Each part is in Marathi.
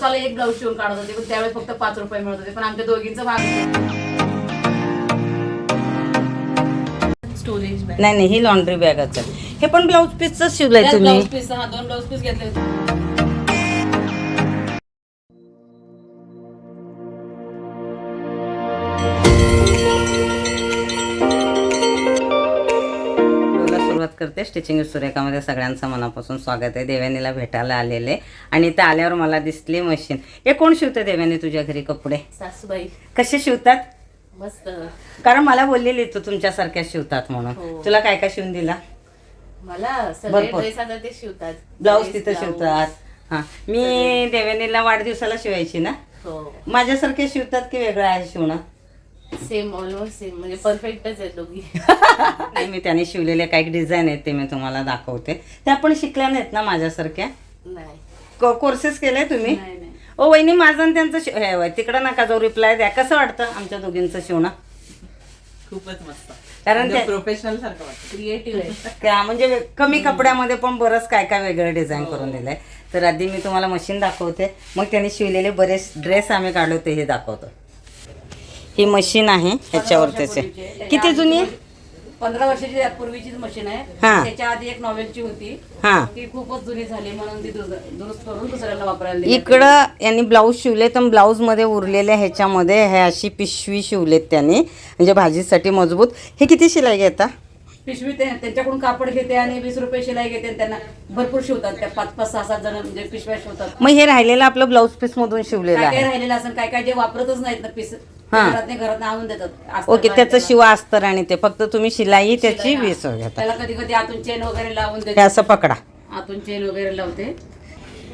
दिवसाला एक ब्लाऊज शिवून काढत होते पण त्यावेळेस फक्त पाच रुपये मिळत होते पण आमच्या दोघींचं भाग स्टोरेज बॅग नाही नाही ही लॉन्ड्री बॅगच आहे हे पण ब्लाऊज पीसच शिवलंय तुम्ही. ब्लाऊज पीस हा दोन ब्लाऊज पीस घेतले होते. करते स्टिचिंग सुरेखामध्ये सगळ्यांचं मनापासून स्वागत आहे. देवानीला भेटायला आलेले आणि इथं आल्यावर मला दिसली मशीन हे कोण शिवतं देवानी तुझ्या घरी कपडे? सासूबाई. कसे शिवतात? मस्त. कारण मला बोललेली तू तुमच्यासारख्या शिवतात म्हणून. हो. तुला काय काय शिवून दिला? मला सगळे भरपूर. ड्रेस आता ते शिवतात. ब्लाऊज Dress, तिथं blouse. शिवतात. हा. मी देवानीला वाढदिवसाला शिवायची ना? हो. माझ्यासारखे शिवतात की वेगळं आहे शिवणं? सेम ऑलमोस्ट सेम म्हणजे परफेक्टच आहे दोघी. नाही मी त्याने शिवलेले काही डिझाईन आहेत ते मी तुम्हाला दाखवते. त्या पण शिकल्या नाहीत ना माझ्यासारख्या? नाही. कोर्सेस केले तुम्ही? नाही नाही. ओ वहिनी माझं आणि त्यांचं शि- हे वय, तिकडं नका जो रिप्लाय द्या. कसं वाटतं आमच्या दोघींचं शिवणं? खूपच मस्त. कारण ते प्रोफेशनल सारखं वाटतं. क्रिएटिव्ह आहे. त्या म्हणजे कमी कपड्यामध्ये पण बरंच काय काय वेगळं डिझाईन करून दिलंय. तर आधी मी तुम्हाला मशीन दाखवते. मग त्यांनी शिवलेले बरेच ड्रेस आम्ही काढवते हे दाखवतो. ही मशीन आहे ह्याच्यावरतीच. आहे किती जुनी आहे? पंधरा वर्षाची पूर्वीचीच मशीन आहे. हा. त्याच्या आधी एक नॉवेलची होती. हा. ती खूपच जुनी झाली म्हणून ती दुस- दुरुस्त करून दुसऱ्याला वापरायला दिली. इकडं यांनी ब्लाऊज शिवले तर ब्लाऊजमध्ये उरलेल्या ह्याच्यामध्ये हे अशी पिशवी शिवलेत त्यांनी. म्हणजे भाजीसाठी मजबूत. हे किती शिलाई घेता? पिशवी ते- त्यांच्याकडून कापड घेते आणि वीस रुपये शिलाई घेते आणि त्यांना भरपूर शिवतात. त्या पाच पाच सहा सात जण म्हणजे पिशव्या शिवतात. मग हे राहिलेलं आपलं ब्लाऊज पीस मधून शिवलेलं काय काय आहे. राहिलेलं असं काय काय जे वापरतच नाहीत ना पीस हा. घरात घरात आणून देतात. अस्तर ओके त्याचं त्याला. शिवा अस्तर आणि ते. फक्त तुम्ही शिलाई त्याची शिलाई, हा. वीस घेता. त्याला कधी कधी आतून चेन वगैरे लावून हे देते असं पकडा. आतून चेन वगैरे लावते.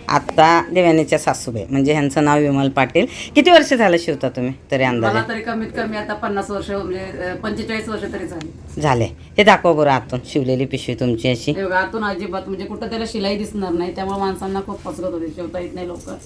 आता देवानीच्या सासूबाई. म्हणजे ह्यांचं नाव विमल पाटील. किती वर्ष झालं शिवता तुम्ही? तरी मला अंदाजे तरी कमीत कमी आता पन्नास वर्ष म्हणजे पंचेचाळीस वर्ष तरी झाली. झाले. हे दाखवा बरं आतून शिवलेली पिशवी तुमची अशी. आतून अजिबात म्हणजे कुठं त्याला शिलाई दिसणार नाही त्यामुळे माणसांना खूप फसवत होते. शिवता येत नाही लवकर.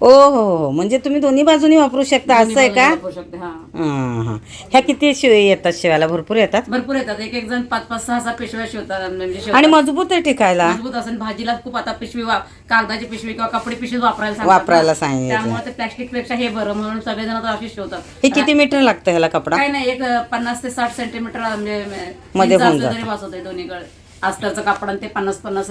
ओ हो हो. म्हणजे तुम्ही दोन्ही बाजूनी वापरू शकता असं आहे का? वापरू शकते हा. हां हां. ह्या किती शिव येतात शिवायला? भरपूर येतात? भरपूर येतात. एक एक जण पाच पाच सहा सहा पिशव्या शिवतात म्हणजे शिवतात. आणि मजबूत आहे टिकायला. मजबूत असेल. भाजीला खूप आता पिशवी वा- कागदाची पिशवी किंवा कपडे पिशवी वापरायला सांगतात ना. वापरायला सांगितलं. त्यामुळे ते प्लॅस्टिकपेक्षा हे बरं म्हणून सगळेजण आता अशी शिवतात. हे किती मीटर लागतं ह्याला कपडा? काय नाही एक अं, पन्नास ते साठ सेंटीमीटर म्हणजे मध्ये इंच होऊन असलं जातं. तरी वाचवत आहे दोन्हीकडे. अस्तरचं कापड आणि ते पन्नास पन्नास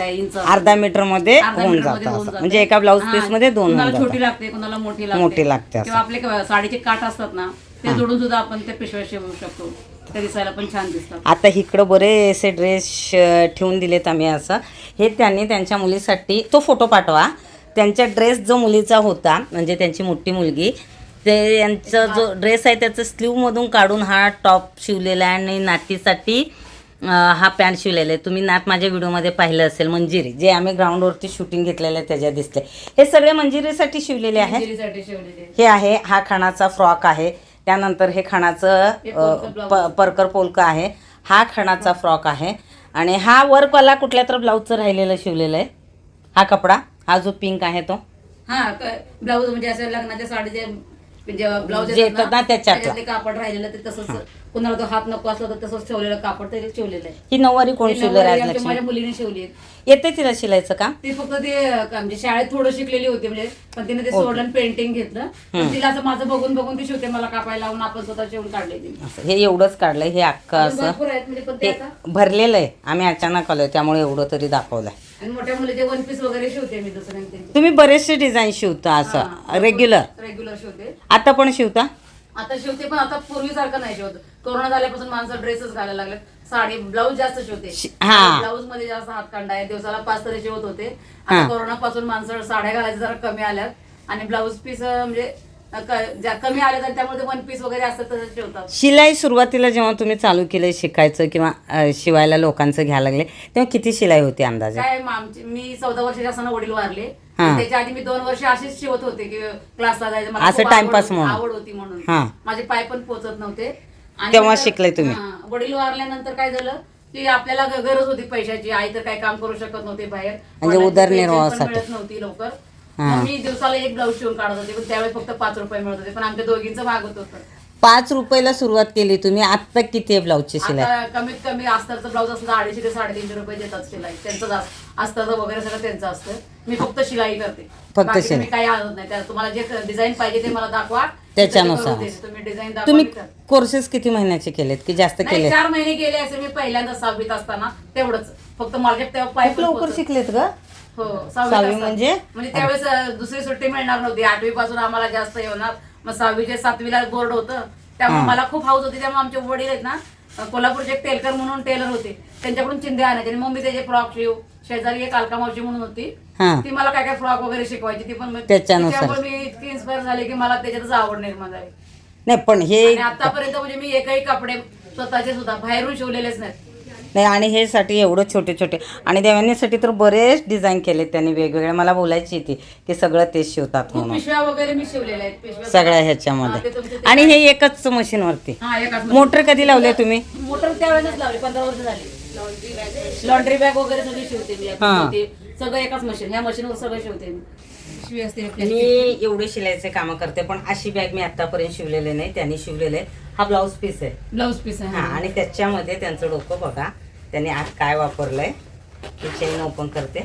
इंच. अर्धा मीटरमध्ये अर्धा होऊन मीटरमध्ये जातं होऊन असं. जातं. म्हणजे एका ब्लाऊज पीसमध्ये दोन होऊन कुणाला जातात. छोटी लागते कुणाला मोठी लागते. मोठी लागते असं. किंवा आपले क- साडीचे काठ असतात ना ते जोडून सुद्धा आपण ते पिशव्या शिवू शकतो. ते दिसायला पण छान दिसतात. आता इकडं बरेचसे ड्रेस ठेवून दिलेत आम्ही असं. हे त्यांनी त्यांच्या मुलीसाठी तो फोटो पाठवा. त्यांच्या ड्रेस जो मुलीचा होता म्हणजे त्यांची मोठी मुलगी ते यांचा जो ड्रेस आहे त्याचं स्लीवमधून काढून हा टॉप शिवलेला आहे आणि नातीसाठी हा पॅन्ट शिवलेला आहे. तुम्ही नात माझ्या व्हिडिओमध्ये पाहिलं असेल मंजिरी जे आम्ही ग्राउंडवरती शूटिंग घेतलेलं आहे त्याच्यात दिसते हे सगळे मंजिरीसाठी शिवलेले आहे हे आहे हा खणाचा फ्रॉक आहे. त्यानंतर हे खणाचं परकर पोलक आहे. हा खणाचा फ्रॉक आहे. आणि हा वर्कवाला कुठल्या तर ब्लाऊजचं राहिलेलं शिवलेलं आहे. हा कपडा हा जो पिंक आहे तो. हा ब्लाऊज म्हणजे असं लग्नाच्या साडीचे म्हणजे ब्लाऊज जे येतात ना त्याच्यातला. त्याच्यातले कापड राहिलेलं ते तसंच कुणाला तो हात नको असला तर तसंच ठेवलेलं कापड ते ठेवलेलं आहे. ही नऊवारी कोण ते शिवलं नऊवारी आमच्या- राजलक्ष्मी माझ्या मुलीने शिवली आहे. येते तिला शिलायचं का? ती फक्त ते अं, म्हणजे शाळेत थोडं शिकलेली होती म्हणजे पण तिने ते सोडलं पेंटिंग घेतलं. पण तिला असं माझं बघून बघून ती शिवते मला कापायला लावून आपण स्वतः शिवून काढले असं हे एवढंच काढलंय हे अख्खं असं. भरपूर आहेत म्हणजे पण ते आता. भरलेलं आहे. आम्ही अचानक आलोय त्यामुळे एवढं तरी दाखवलंय. आणि मोठ्या मुलीचे वन पीस वगैरे शिवते मी दुसऱ्यांचे तुम्ही बरेचसे डिझाईन शिवता असं रेग्युलर रेग्युलर शिवते. आता पण शिवता? आता शिवते पण आता पूर्वीसारखं नाही शिवत. कोरोना झाल्यापासून माणसं ड्रेसच घालायला लागले साडी ब्लाऊज जास्त शिवते. शि- हा. ब्लाऊजमध्ये जास्त हात कांडा आहे. दिवसाला पाच तरी शिवत होते. हा. आता कोरोना पासून माणसं साड्या घालायच्या जरा कमी आल्यात. आणि ब्लाऊज पीस म्हणजे कमी आल्या तर त्यामध्ये वन पीस वगैरे असतात तसं शिवतात शिलाई सुरुवातीला जेव्हा तुम्ही चालू केलं शिकायचं किंवा अ, शिवायला लोकांचं घ्यायला लागले तेव्हा किती शिलाई होती अंदाजे काय मग आमची मी चौदा वर्षाच्या असताना वडील वारले हा. त्याच्या आधी मी दोन वर्ष अशीच शिवत होते की क्लासला जायचं मला असं खूप आवड टाइमपास होती- म्हणून. आवड होती म्हणून. माझे पाय पण पोचत नव्हते आणि तेव्हा नंतर- शिकले तुम्ही? हा. वडील वारल्यानंतर काय झालं की आपल्याला ग- गरज होती पैशाची आई तर काही काम करू शकत नव्हते बाहेर म्हणजे वडिलांची उदरनिर्वाहासाठी. pension पण मिळत नव्हती लवकर. मग मी दिवसाला एक ब्लाऊज शिवून काढत होते पण त्यावेळेस फक्त पाच रुपये मिळत होते पण आमच्या दोघींचं भागत होतं पाच रुपयाला सुरुवात केली तुम्ही आत्ता किती आहे ब्लाऊजची शिलाई आता कमीत कमी अस्तरचं ब्लाऊज असलं तर अडीचशे ते साडेतीनशे रुपये देतात शिलाई त्यांचं जास्त अस्तरचं वगैरे सगळं त्यांचं असतं. मी फक्त शिलाई करते. फक्त बाकी शिलाई. मी काही आणत नाही त्या- तुम्हाला जे डिझाईन पाहिजे ते मला दाखवा त्याच्यानुसार. ते करून देते. तुम्ही डिझाईन तुम्ही दाखवा कोर्सेस किती महिन्याचे केलेत की जास्त नाही केले चार महिने गेले असे मी पहिल्यांदा सहावीत असताना तेवढंच. फक्त मार्केट तेव्हा पाय लवकर शिकलेत ग. हो सहावी म्हणजे? म्हणजे त्यावेळेस दुसरी सुट्टी मिळणार नव्हती. आठवी पासून आम्हाला जास्त येणार मग सहावीचे सातवीला बोर्ड होतं. त्यामुळे. मला खूप हाऊस होती. त्यामुळे आमचे वडील आहेत ना कोल्हापूरचे एक टेलकर म्हणून टेलर होते. त्यांच्याकडून चिंध्या आणायचे. आणि मग मी त्याचे फ्रॉक शिव. शेजारी एक अलका मावशी म्हणून होती. ती मला काय काय फ्रॉक वगैरे शिकवायची ती पण. तिच्यामुळे मी इतकी इन्स्पायर झाले की मला त्याच्यातच आवड निर्माण झाली. नाही पण हे आतापर्यंत म्हणजे मी एकही कपडे स्वतःचे सुद्धा बाहेरून शिवलेलेच नाहीत. नाही आणि हे साठी एवढं छोटे छोटे. आणि देवानीसाठी तर बरेच डिझाईन केले त्यांनी वेगवेगळे. मला बोलायची ती की सगळं तेच शिवतात म्हणून. सगळ्या ते ह्याच्यामध्ये. ते- आणि हे एकच मशीनवरती हा एकाच मोटर कधी लावले तुम्ही? मोटर त्यावेळेस लावली पंधरा वर्ष झाली. लॉन्ड्री बॅग वगैरे सगळी शिवते मी. ते सगळं एकाच मशीन ह्या मशीनवर सगळं शिवते मी. एवढे शिलाईचे कामं करते पण अशी बॅग मी आतापर्यंत शिवलेले नाही. त्यांनी शिवलेले. हा ब्लाऊज पीस आहे. ब्लाऊज पीस आहे. हा आणि त्याच्यामध्ये त्यांचं डोकं बघा. त्यांनी आज काय वापरलंय हे चेन ओपन करते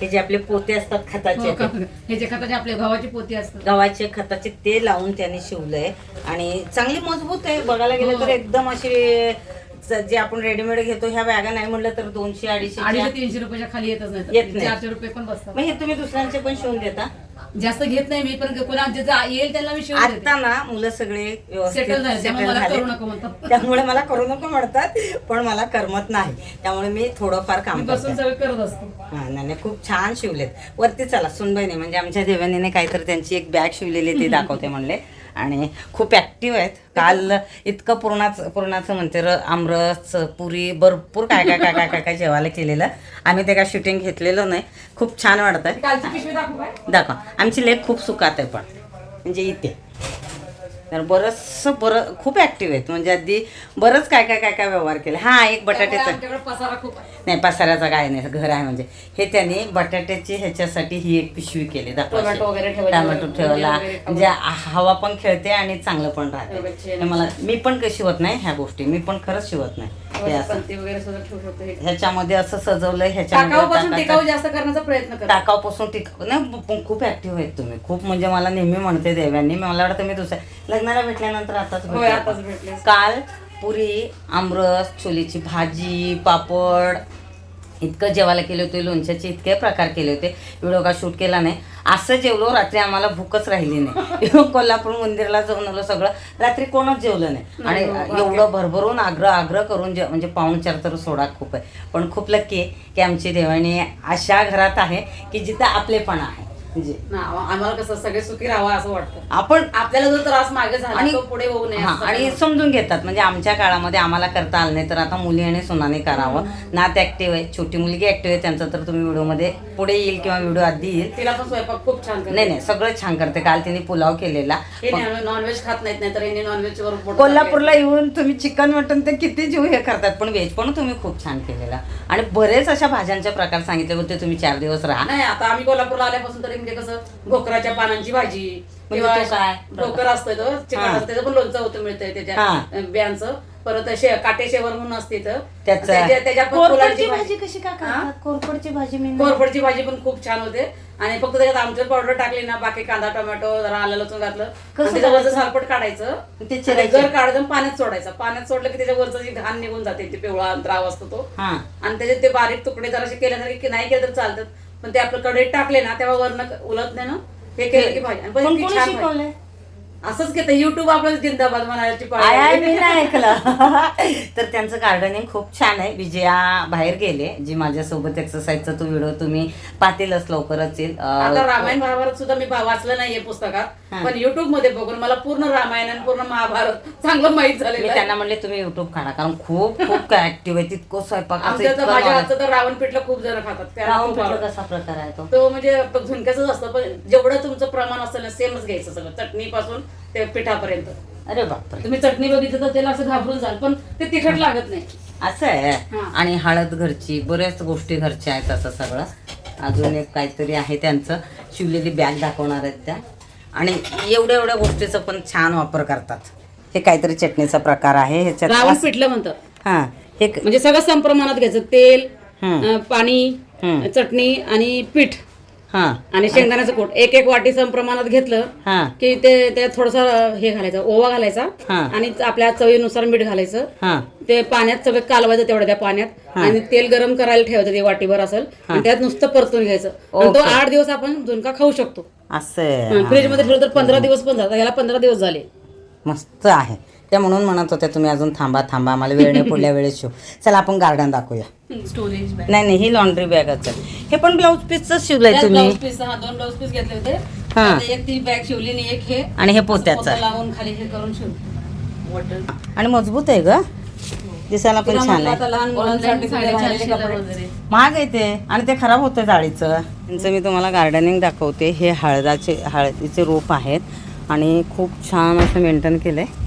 हे जे आपले पोते असतात खताचे हो, ते. हे जे खताचे आपल्या गव्हाची पोती असतात गव्हाचे खताचे ते लावून त्यांनी शिवलंय आणि चांगली मजबूत आहे बघायला गेलं तर हो. एकदम अशी ज- आपण रेडीमेड घेतो ह्या बॅगा नाही म्हणलं तर दोनशे अडीचशे अडीचशे तीनशे रुपयाच्या खाली येतच येत नाही. नाही. चारशे रुपये पण बसतात. मग हे तुम्ही दुसऱ्यांचे पण शिवून देता. जास्त घेत नाही मी पण कोणा ज्याचं येईल त्यांना मी शिवून देते. आता ना मुलं सगळे व्यवस्थित झाले त्यामुळे settle मला. करू नको म्हणतात. त्यामुळे मला करू नको म्हणतात पण मला करमत नाही. त्यामुळे मी थोडंफार मी काम बसून करते सगळं करत असतो. हा नाही नाही, खूप छान शिवलेत. वरती चला सुनबाईने म्हणजे आमच्या देवानीने काहीतरी त्यांची एक बॅग शिवलेली ती दाखवते म्हणले. आणि खूप ऍक्टिव्ह आहेत. काल इतकं पूर्णाच पूर्णाचं म्हणते र आमरस पुरी भरपूर काय काय काय काय काय काय जेवायला केलेलं. आम्ही ते काय शूटिंग घेतलेलं नाही. खूप छान वाटत दाखवा आमची लेख खूप सुखात आहे पण. म्हणजे इथे. तर बरंचसं बरं खूप ऍक्टिव्ह आहेत. म्हणजे अगदी बरंच काय काय काय काय व्यवहार केले. हा एक बटाट्याचं पसारा खूप नाही पसाऱ्याचा काय नाही. घर आहे म्हणजे. हे त्यांनी बटाट्याची ह्याच्यासाठी ही एक पिशवी केली. टोमॅटो. टोमॅटो ठेवला. म्हणजे हवा पण खेळते आणि चांगलं पण राहते. मला मी पण काही शिवत नाही ह्या गोष्टी. मी पण खरंच शिवत नाही. हे असं पंती वगैरे सगळं ठेवू शकतो हे. ह्याच्यामध्ये असं सजवलंय टाकाऊपासून ह्याच्यामध्ये टिकाऊ जास्त करण्याचा प्रयत्न करा टाकावपासून टिकाऊ नाही पण खूप ऍक्टिव्ह आहेत तुम्ही खूप म्हणजे मला नेहमी म्हणते देव्यांनी मला वाटतं मी दुसऱ्या लग्नाला भेटल्यानंतर आताच होय, भेटले आताच आपण. भेटले. काल पुरी आमरस छोलीची भाजी पापड इतकं जेवायला केले होते लोणच्याचे इतके प्रकार केले होते. व्हिडिओ का शूट केला नाही. असं जेवलो रात्री आम्हाला भूकच राहिली नाही. कोल्हापूर मंदिराला जाऊन आलो सगळं. रात्री कोणच जेवलं नाही. आणि हो, एवढं भरभरून आग्रह आग्रह करून जे म्हणजे पाहुणचार तर सोडा खूप आहे. पण खूप लक्की आहे की आमची देवाणी अशा घरात आहे की जिथं आपलेपणा आहे. म्हणजे. ना, आम्हाला कसं सगळे सुखी राहावं असं वाटतं. आपण आपल्याला जर त्रास मागे झाला आणि- तो पुढे होऊ नये हा, असं आणि समजून घेतात. म्हणजे आमच्या काळामध्ये आम्हाला करता आलं नाही तर आता मुली आणि सुनाने करावं. नात ऍक्टिव्ह आहे छोटी मुलगी ऍक्टिव्ह आहे त्यांचं तर तुम्ही व्हिडिओमध्ये पुढे येईल किंवा व्हिडिओ आधी येईल. तिला पण स्वयंपाक खूप छान करते. नाही नाही सगळं छान करते. काल तिने पुलाव केलेला. हे नॉनव्हेज खात नाहीत नाही तर नॉनव्हेज वर कोल्हापूरला येऊन तुम्ही चिकन मटन ते किती जीव हे करतात. पण व्हेज पण तुम्ही खूप छान केलेला. आणि बरेच अशा भाज्यांचे प्रकार सांगितले होते तुम्ही चार दिवस राहा. नाही आता आम्ही कोल्हापूरला आल्यापासून तरी म्हणजे कसं भोकराच्या पानांची भाजी म्हणजे तो काय? भोकर असतं तो चिकन हा. असतं त्याचं पण लोणचं होतं मिळतंय त्याच्या हा. बियांचं परत शे काटे शेवर म्हणून असते. त्याचं त्याच्या त्याच्या पण कोरफडची फुलांची भाजी कशी का हा? करतात कोरफडची भाजी मी नाही- कोरफडची भाजी पण खूप छान होते आणि फक्त त्याच्यात आमचूर पावडर टाकली ना बाकी कांदा टोमॅटो जरा आलं लसूण घातलं कसं आणि त्याचं वरचं करायचं? सालपट काढायचं ते आणि चिरायचं? घर काढायचं आणि पाण्यात सोडायचं पाण्यात सोडलं की त्याच्या वरचं जी घाण निघून जाते ते पिवळा अंतराव असतो तो हा आणि त्याचे ते बारीक तुकडे जरासे केल्यासारखे की नाही केलं तर चालतात पण ते आपलं कढईत टाकले ना तेव्हा वरनं ना हे केलं की भाजी आणि पण पण इतकी कोणी छान भाजी. शिकवलंय? असंच घेतं युट्यूब आपलं जिंदाबाद म्हणायची आय आय मी पाळी नाही ऐकलं. तर त्यांचं गार्डनिंग खूप छान आहे. विजया बाहेर गेले जी माझ्यासोबत एक्सरसाइजचा तो व्हिडिओ तुम्ही पाहतीलच लवकरच येईल. आता रामायण महाभारत सुद्धा मी वाचलं नाहीये पुस्तकात. पण युट्यूबमध्ये बघून मला पूर्ण रामायण आणि पूर्ण महाभारत चांगलं माहीत मी झालेलं आहे. त्यांना म्हणले तुम्ही युट्यूब काढा कारण खूप खूप काय ऍक्टिव्ह आहे तितकं स्वयंपाकाचं आमच्या तर इतकं माझ्या knowledge. हातचं तर रावण पिठलं खूप जण खातात. रावण खूप पिठलं आवडतं. कसा प्रकार आहे तो? तो म्हणजे झुणक्याच असतं पण जेवढं तुमचं प्रमाण असेल ना सेमच घ्यायचं सगळं चटणीपासून ते पिठापर्यंत. अरे बापरे. तुम्ही चटणी बघितलं तर त्याला असं घाबरून जाल पण ते तिखट लागत नाही. असं आहे? हा. आणि हळद घरची बऱ्याच गोष्टी घरच्या आहेत असं सगळं. अजून एक काहीतरी आहे त्यांचं. शिवलेली बॅग दाखवणार आहेत त्या. आणि एवढ्या एवढ्या गोष्टीचा पण छान वापर करतात. हे काहीतरी चटणीचा प्रकार आहे. ह्याच्यात रावण असं- पिठलं म्हणतात. हा हे क- म्हणजे सगळं समप्रमाणात घ्यायचं. तेल. अं, पाणी. चटणी आणि पीठ. हा. आणि शेंगदाण्याचं कूट. एक एक वाटी समप्रमाणात घेतलं हा. की ते त्यात थोडस हे घालायचं ओवा घालायचा हा. आणि आपल्या चवीनुसार मीठ घालायचं. हा. ते पाण्यात सगळं कालवायचं तेवढ्या त्या पाण्यात. आणि तेल गरम करायला ठेवायचं ते वाटीभर असेल. आणि त्यात नुसतं परतून घ्यायचं. आणि तो. आठ दिवस आपण झुणका खाऊ शकतो. असं फ्रीजमध्ये ठेवलं तर पंधरा दिवस पण जातात याला पंधरा दिवस झाले. मस्त आहे. त्या म्हणून म्हणत होत्या तुम्ही अजून थांबा थांबा. आम्हाला वेळ नाही पुढल्या वेळेस शिव. चला आपण गार्डन दाखवूया. स्टोरेज बॅग नाही नाही ही लॉन्ड्री बॅगच आहे. हे पण ब्लाऊज पीसच शिवलंय तुम्ही. ब्लाऊज पीस हा दोन ब्लाऊज पीस घेतले होते. हा. एक ती बॅग शिवली आणि एक हे. आणि हे पोत्याचं पोतं आहे. लावून खाली हे करून शिवली. वॉटर आणि मजबूत आहे ग. दिसायला पण छान आहे. लहान मुलांसाठी महाग आहे ते. आणि ते खराब होतं जाळीचं. यांचं मी तुम्हाला गार्डनिंग दाखवते. हे हळदाचे हळदीचे रोप आहेत. आणि खूप छान असं मेंटेन केलं आहे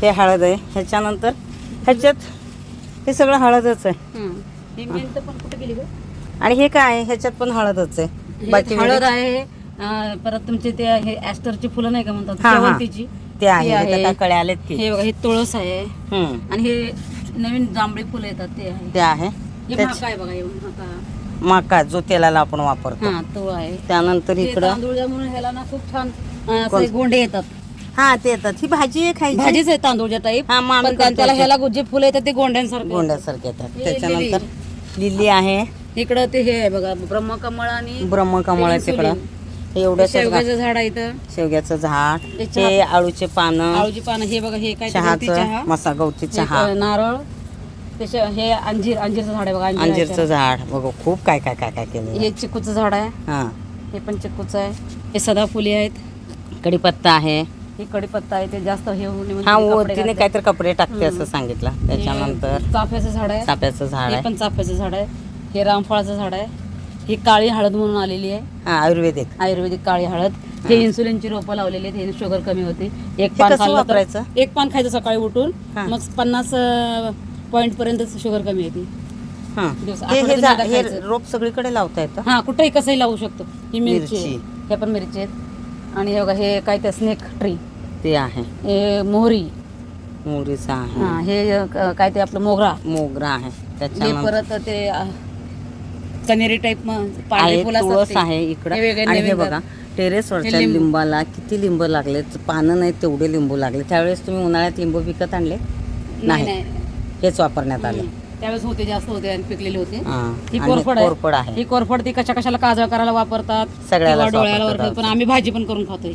हे हळद आहे. ह्याच्यानंतर ह्याच्यात हे सगळं हळदच आहे. हं. ही. मिंट पण कुठे गेली गं? आणि हे काय आहे? ह्याच्यात पण हळदच आहे. हे बाकी हळद आहे. परत तुमचे ते हे ॲस्टरची फुलं नाही का म्हणतात? ते आहे. ती हे तर कळे आलेत की. हे बघा हे तुळस आहे. आणि हे नवीन जांभळी फुलं येतात ते आहे. ते आहे. हे त्याच- माका आहे बघा हे माका मका जो तेलाला आपण वापरतो. हा तुळ आहे. त्यानंतर हे इकडं तांदूळ ज्यामुळे ह्याला ना खूप छान अं, कोण? असे गोंडे येतात. हा ते येतात. ही भाजी आहे खायची? भाजीच आहे तांदूळच्या टाईप हा, मग आम्ही पण त्या- करतो त्याला ते. ह्याला जे फुलं येतात ते गोंड्यांसारखे गोंड्यासारखे येतात. हे त्याच्यानंतर लिली. आहे. इकडं ते हे आहे बघा ब्रह्मकमळ आणि ब्रह्मकमळ आहे एवढं शेवग्याचं झाड आहे इथं. शेवग्याचं झाड. हे आळूचे पानं. आळूची पानं हे बघा हे काय गवती चहाचं चहा मसा गवती हे चहा. नारळ. त्याच्या हे अंजीर अंजीरचं झाड आहे बघा अंजीर अंजीरचं झाड. बघ खूप काय काय काय काय केलं हे चिकूचं झाड आहे. हा. हे पण चिकूचं आहे. हे सदाफुली आहेत. कढीपत्ता आहे. हे कडीपत्ता आहे ते जास्त हे हा ते वर कपडे तिने घातले. काहीतरी कपडे टाकते असं सांगितलं त्याच्यानंतर. चाफ्याचं झाड आहे. चाप्याचं झाड आहे. पण चाफ्याचं झाड आहे. हे रामफळाचं झाड आहे. ही काळी हळद म्हणून आलेली आहे. हा आयुर्वेदिक. आयुर्वेदिक काळी हळद. हे. इन्सुलिनची रोपं लावलेली आहेत हे शुगर कमी होते. एक पान कसं खाल्लं वापरायचं? तर एक पान खायचं सकाळी उठून हा. मग पन्नास पॉईंट पर्यंत शुगर कमी येते. हा. दिवस- हे हे आठवड्यातून झाड एकदा हे खायचं. रोप सगळीकडे लावता येतं? हा कुठेही कसंही लावू शकतो. ही मिरची आहे. मिरची. हे पण मिरची आहेत. आणि हे बघा हे काय ते स्नेक ट्री ते आहे. हे मोहरी. मोरीचा आहे. हा हे अ, क- काय ते आपलं मोगरा. मोगरा आहे. हे त्याच्यानंतर परत ते अ, कनेरी टाईप आहे तुळस. आहे इकडं. हे आणि हे बघा टेरेसवरच्या लिंबू. लिंबाला किती लिंब लागले पानं नाही तेवढे लिंबू लागले. त्यावेळेस तुम्ही उन्हाळ्यात लिंबू विकत आणले? नाही हेच वापरण्यात आले. त्यावेळेस होते जास्त होते आणि पिकलेले होते. हा. कोरफड कोरफड आहे. ही कोरफड ती कशा कशाला काजळ करायला वापरतात? सगळ्यालाच किंवा डोळ्याला वापरतात पण आम्ही भाजी पण करून खातो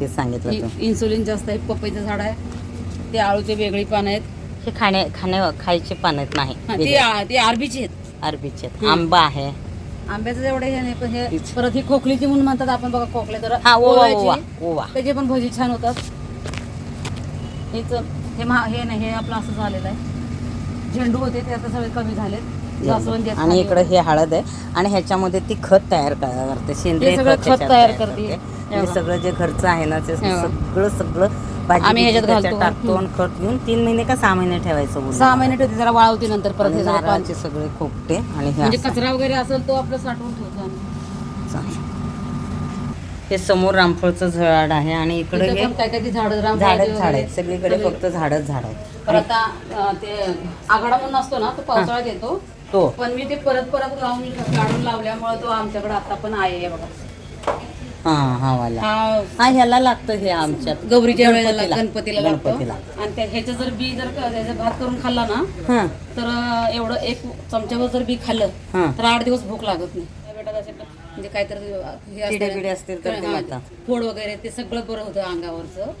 ते सांगितलं इन्सुलिन जास्त आहे पपईचं झाड आहे. ते आळूचे वेगळी पान आहेत. हे खाणे खाणे खायचे पानं आहेत नाही. ती आरबीची आहेत. अरबीचे. आंबा आहे आंब्याचं जेवढे हे नाही पण हे. परत ही खोकलीची म्हणून म्हणतात आपण बघा खोकले तर हा ओवा. ओवा ओवा त्याचे पण भजी छान होतात हेच हे महा हे नाही हे आपलं असं झालेलं आहे झेंडू होते ते आता सगळे कमी झालेत जास्वंदी आणि खाली. इकडे हे हळद आहे आणि ह्याच्यामध्ये ती खत तयार क- करते सेंद्रिय हे सगळं खत त्याच्यात तयार करते. हे. सगळं जे खर्च आहे ना ते. सगळं सगळं आम्ही ह्याच्यात घालतो. टाकतो खत घेऊन तीन महिने का सहा महिने ठेवायचं. सहा महिने ठेवते जरा वाळवते नंतर परत आणि हे सगळं खोपटे आणि हे म्हणजे असं. कचरा वगैरे असेल तो आपलं साठवून ठेवतो आम्ही. हे समोर रामफळचं झाड आहे आणि इकडे इथं हे पण काय काय ती झाडं रामफळाची झाडच झाड वगैरे. आहेत सगळीकडे फक्त झाडच झाड आहेत पण आता अं, ते आघाडा म्हणून असतो ना तो पावसाळ्यात येतो तो पण मी ते परत परत लावून काढून लावल्यामुळे तो आमच्याकडे आता पण आहे हे बघा हा हा वाला हा. हा ह्याला लागतं हे आमच्यात. गौरीच्या वेळेला गणपतीला. लागतो. गणपतीला. आणि त्या ह्याचं जर बी जर क- भात करून खाल्ला ना हा. तर एवढं एक चमच्यावर जर बी खाल्लं हा. तर आठ दिवस भूक लागत नाही. त्या बेटात असे म्हणजे काहीतरी हे असतं किडे ना, बिडे असतील तर ते हा. फोड वगैरे ते सगळं बरं होतं अंगावरचं.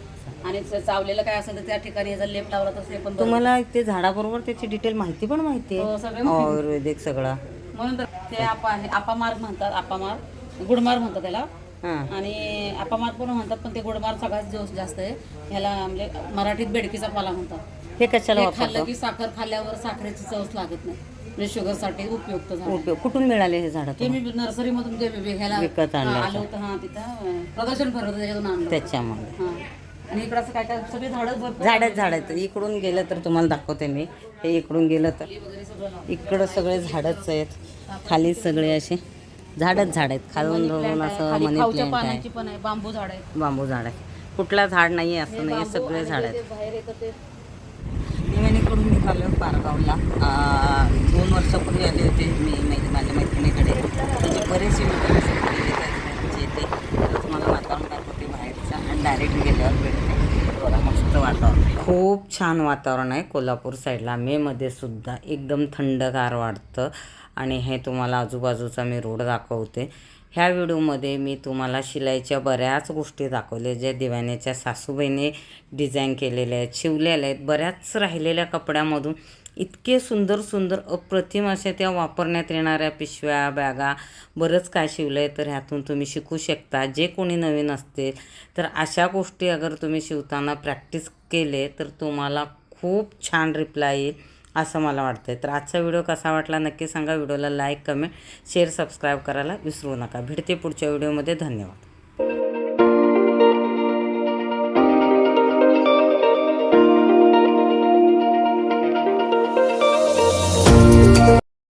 आणि च- चावलेलं काय असेल तर त्या ठिकाणी याचा लेप लावला तर ते पण बरं तुम्हाला ते झाडाबरोबर त्याची डिटेल माहिती पण माहिती हो, आहे सगळं माहिती. आयुर्वेदिक सगळं. म्हणून तर ते आपा आहे अपामार म्हणतात अपामार गुडमार म्हणतात त्याला. आणि अपामार पण म्हणतात पण ते गुडमार सगळ्यात जो- जास्त आहे. ह्याला म्हणजे मराठीत बेडकीचा पाला म्हणतात. हे कशाला खाल्लं की साखर खाल्ल्यावर साखरेची चवच लागत नाही. म्हणजे शुगरसाठी उपयुक्त उपयोग. कुठून मिळाले हे झाड ते मी नर्सरी मधून जे ह्याला विकत हा? आलं होतं हा तिथं प्रदर्शन भरत होतं त्याच्यातून आणलं त्याच्यामध्ये. आणि इकडं असं काय काय सगळे झाडं झाडच झाड आहेत. इकडून गेलं तर तुम्हाला दाखवते मी. हे इकडून गेलं तर. इकडं सगळे झाडच आहेत. खाली सगळे असे. झाडच झाड आहेत. खालून धरून असं मनी पण आहे बांबू झाड आहे बांबू झाड आहे कुठला झाड नाही आहे असं नाही सगळे झाड आहेत. बाहेर येतं ते. निवेणीकडून निघालो पारगावला दोन वर्षापूर्वी आले होते मी मै- माझ्या मैत्रिणीकडे. म्हणजे बरेचसे मित्र केले त्यांचे ते तरच मला वातावरण दाखवते बाहेरचं. आणि डायरेक्ट गेल्यावर भेटते. बघा मस्त वातावरण. खूप छान वातावरण आहे कोल्हापूर साईडला. मेमध्ये सुद्धा एकदम थंडगार वाटतं. आणि हे तुम्हाला आजूबाजूचा मी रोड दाखवते. ह्या व्हिडिओमध्ये मी तुम्हाला शिलाईच्या बऱ्याच गोष्टी दाखवल्या ज्या दिव्यानेच्या सासूबाईने डिझाईन केलेल्या आहेत शिवलेल्या आहेत. बऱ्याच राहिलेल्या कपड्यामधून इतके सुंदर सुंदर अप्रतिम अशा त्या वापरण्यात येणाऱ्या पिशव्या बॅगा बरंच काय शिवलं आहे तर ह्यातून तुम्ही शिकू शकता. जे कोणी नवीन असतील तर अशा गोष्टी अगर तुम्ही शिवताना प्रॅक्टिस केले तर तुम्हाला खूप छान रिप्लाय येईल असं मला वाटतं तर आजचा व्हिडिओ कसा वाटला नक्की सांगा. व्हिडिओला लाईक कमेंट शेअर सबस्क्राईब करायला विसरू नका. भेटते पुढच्या व्हिडिओमध्ये धन्यवाद.